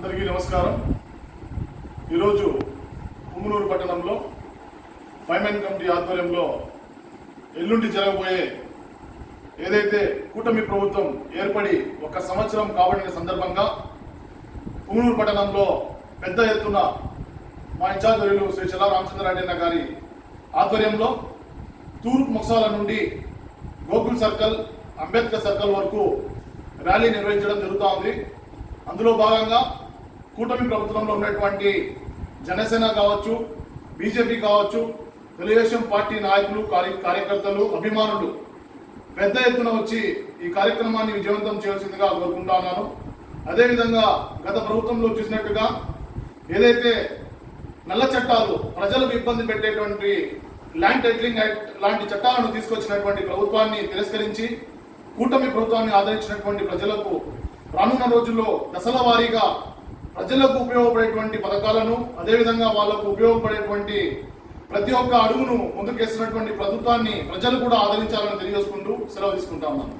అందరికీ నమస్కారం. ఈరోజు పుంగనూరు పట్టణంలో ఫైమెన్ కమిటీ ఆధ్వర్యంలో ఎల్లుండి జరగబోయే ఏదైతే కూటమి ప్రభుత్వం ఏర్పడి ఒక సంవత్సరం కాబడిన సందర్భంగా పుంగనూరు పట్టణంలో పెద్ద ఎత్తున మా ఇన్ఛార్జీలు శ్రీ చల్లా రామచంద్రారెడ్డి గారి ఆధ్వర్యంలో తూర్పు మొక్సాల నుండి గోకుల్ సర్కిల్ అంబేద్కర్ సర్కిల్ వరకు ర్యాలీ నిర్వహించడం జరుగుతూ ఉంది. అందులో భాగంగా కూటమి ప్రభుత్వంలో ఉన్నటువంటి జనసేన కావచ్చు బీజేపీ కావచ్చు తెలుగుదేశం పార్టీ నాయకులు కార్య కార్యకర్తలు అభిమానులు పెద్ద ఎత్తున వచ్చి ఈ కార్యక్రమాన్ని విజయవంతం చేయాల్సిందిగా కోరుకుంటా ఉన్నాను. అదేవిధంగా గత ప్రభుత్వంలో చూసినట్టుగా ఏదైతే నల్ల చట్టాలు ప్రజలకు ఇబ్బంది పెట్టేటువంటి ల్యాండ్ టైటిలింగ్ యాక్ట్ లాంటి చట్టాలను తీసుకొచ్చినటువంటి ప్రభుత్వాన్ని తిరస్కరించి కూటమి ప్రభుత్వాన్ని ఆదరించినటువంటి ప్రజలకు రానున్న రోజుల్లో దశల వారీగా ప్రజలకు ఉపయోగపడేటువంటి పథకాలను అదేవిధంగా వాళ్ళకు ఉపయోగపడేటువంటి ప్రతి ఒక్క అడుగును ముందుకేస్తున్నటువంటి ప్రభుత్వాన్ని ప్రజలు కూడా ఆదరించాలని తెలియజేసుకుంటూ సెలవు తీసుకుంటా ఉన్నాను